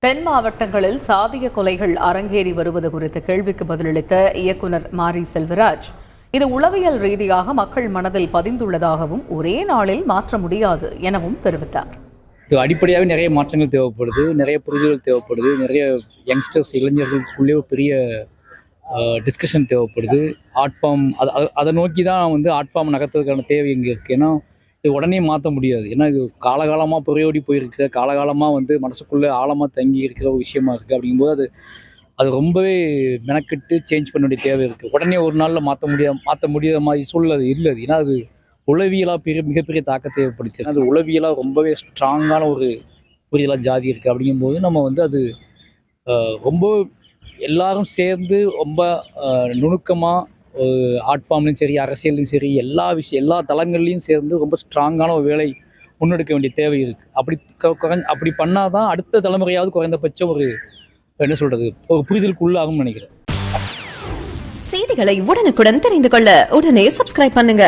தென் மாவட்டங்களில் சாதிய கொலைகள் அரங்கேறி வருவது குறித்த கேள்விக்கு பதிலளித்த இயக்குனர் மாரி செல்வராஜ். இது உளவியல் ரீதியாக மக்கள் மனதில் பதிந்துள்ளதாகவும் ஒரே நாளில் மாற்ற முடியாது எனவும் தெரிவித்தார். இது அடிப்படையாகவே நிறைய மாற்றங்கள் தேவைப்படுது நிறைய புரிதல் தேவைப்படுது நிறைய யங்ஸ்டர்ஸ் இளைஞர்களுக்குள்ளே பெரிய டிஸ்கஷன் தேவைப்படுது. ஆர்ட் ஃபார்ம் அதை அதை- அதை நோக்கி தான் வந்து ஆர்ட் ஃபார்ம் நகர்த்துறதுக்கான தேவை இங்கே இருக்குது ஏன்னா இது உடனே மாற்ற முடியாது. ஏன்னா இது காலகாலமாக புறையோடி போயிருக்க. காலகாலமாக வந்து மனசுக்குள்ளே ஆழமாக தங்கி இருக்கிற ஒரு விஷயமா இருக்குது அப்படிங்கும்போது அது அது ரொம்பவே மெனக்கெட்டு சேஞ்ச் பண்ண வேண்டிய தேவை இருக்குது உடனே ஒரு நாளில் மாற்ற முடியாது மாற்ற முடியாத மாதிரி சூழல் அது இல்லை. அது. ஏன்னா அது உளவியலாக பெரிய மிகப்பெரிய தாக்கத்தை ஏற்படுத்தி அது உளவியலாக ரொம்பவே ஸ்ட்ராங்கான ஒரு புரியலாக ஜாதி இருக்குது அப்படிங்கும்போது நம்ம வந்து அது ரொம்ப எல்லாரும் சேர்ந்து ரொம்ப நுணுக்கமாக ஆர்ட் ஃபார்ம்லையும் சரி அரசியல்லையும் சரி எல்லா விஷயம் எல்லா தளங்கள்லையும் சேர்ந்து ரொம்ப ஸ்ட்ராங்கான ஒரு வேலை முன்னெடுக்க வேண்டிய தேவை இருக்குது அப்படி குறைஞ்ச அப்படி பண்ணால் தான் அடுத்த தலைமுறையாவது குறைந்தபட்சம் ஒரு என்ன சொல்கிறது ஒரு புரிதலுக்கு நினைக்கிறேன். செய்திகளை உடனுக்குடன் தெரிந்து கொள்ள உடனே சப்ஸ்கிரைப் பண்ணுங்க.